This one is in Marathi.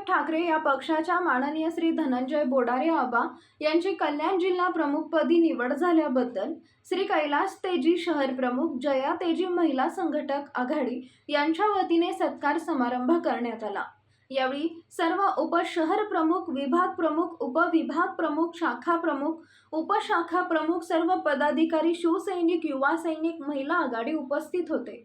बाळासाहेब ठाकरे या पक्षाच्या माननीय श्री धनंजय बोडारे आबा यांची कल्याण जिल्हा प्रमुखपदी निवड झाल्याबद्दल श्री कैलास तेजी शहर प्रमुख जया तेजी महिला संघटक आघाडी यांच्या वतीने सत्कार समारंभ करण्यात आला. यावेळी सर्व उपशहर प्रमुख विभाग प्रमुख उपविभाग प्रमुख शाखा प्रमुख उपशाखा प्रमुख सर्व पदाधिकारी शिवसैनिक युवा सैनिक महिला आघाडी उपस्थित होते.